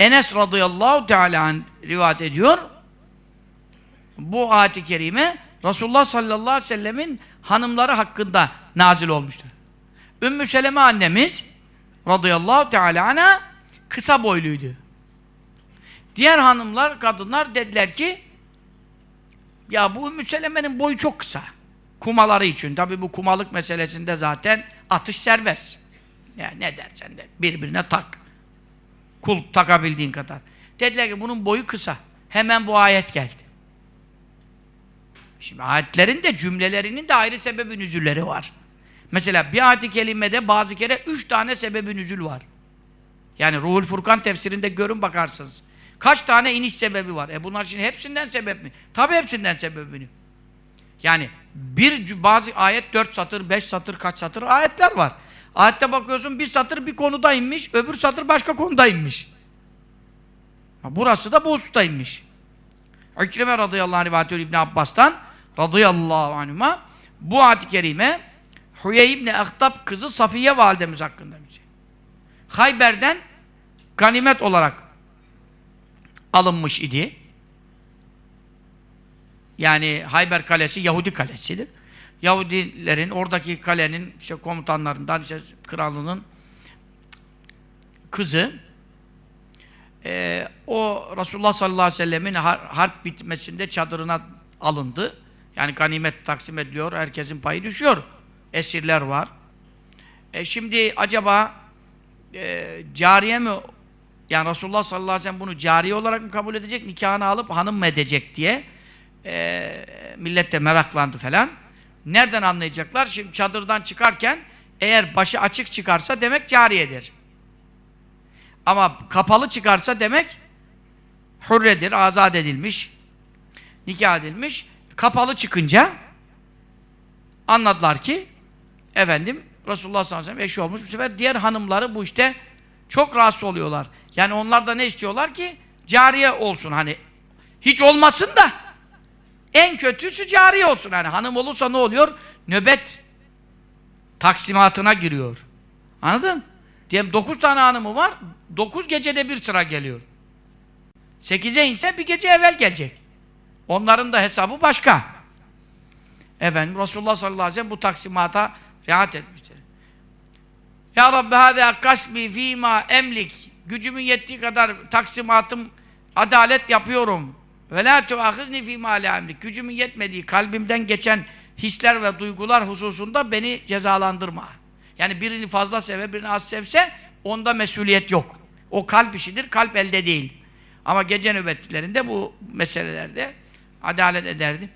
Enes radıyallahu teala rivayet ediyor. Bu ayet-i kerime Resulullah sallallahu aleyhi ve sellemin hanımları hakkında nazil olmuştur. Ümmü Seleme annemiz radıyallahu teala anha kısa boyluydu. Diğer hanımlar, kadınlar dediler ki ya bu Ümmü Seleme'nin boyu çok kısa. Kumaları için. Tabi bu kumalık meselesinde zaten atış serbest. Ya ne dersen de birbirine tak. Kulp takabildiğin kadar. Dediler ki bunun boyu kısa. Hemen bu ayet geldi. Şimdi ayetlerin de cümlelerinin de ayrı sebebi nüzülleri var. Mesela bir ayet-i kerimede bazı kere üç tane sebebi nüzül var. Yani Ruhul Furkan tefsirinde görün bakarsınız. Kaç tane iniş sebebi var? E bunlar şimdi hepsinden sebep mi? Tabi hepsinden sebebini. Yani bir bazı ayet dört satır, beş satır, kaç satır ayetler var. Ayette bakıyorsun bir satır bir konuda inmiş, öbür satır başka konuda inmiş. Burası da bu hususta inmiş. İkrime radıyallahu anh rivayet ediyor İbn Abbas'tan radıyallahu anhuma bu ayet-i kerime Hüye İbni Ahtab kızı Safiye validemiz hakkında bir şey. Hayber'den ganimet olarak alınmış idi. Yani Hayber Kalesi Yahudi kalesidir. Yahudilerin oradaki kalenin işte komutanlarından işte kralının kızı e, o Resulullah sallallahu aleyhi ve sellemin har harp bitmesinde çadırına alındı. Yani ganimet taksim ediliyor, herkesin payı düşüyor. Esirler var. E şimdi acaba e, cariye mi yani Resulullah sallallahu aleyhi ve sellem bunu cariye olarak mı kabul edecek, nikahını alıp hanım mı edecek diye e, millet de meraklandı falan. Nereden anlayacaklar? Şimdi çadırdan çıkarken eğer başı açık çıkarsa demek cariyedir. Ama kapalı çıkarsa demek hürredir, azat edilmiş, nikah edilmiş. Kapalı çıkınca anladılar ki efendim Resulullah sallallahu aleyhi ve sellem eşi olmuş. Bu sefer diğer hanımları bu işte çok rahatsız oluyorlar. Yani onlar da ne istiyorlar ki? Cariye olsun hani. Hiç olmasın da en kötüsü cariye olsun. Yani hanım olursa ne oluyor? Nöbet taksimatına giriyor. Anladın? Diyelim dokuz tane hanımı var. Dokuz gecede bir sıra geliyor. Sekize inse bir gece evvel gelecek. Onların da hesabı başka. Efendim Resulullah sallallahu aleyhi ve sellem bu taksimata riayet etmiştir. Ya Rabbi hâzâ kasbi fîmâ emlik. Gücümün yettiği kadar taksimatım adalet yapıyorum. Ve lâ tuâhizni fîmâ lâ emlik. Gücümün yetmediği, kalbimden geçen hisler ve duygular hususunda beni cezalandırma. Yani birini fazla sever, birini az sevse onda mesuliyet yok. O kalp işidir, kalp elde değil. Ama gece nöbetlerinde bu meselelerde adalet ederdi.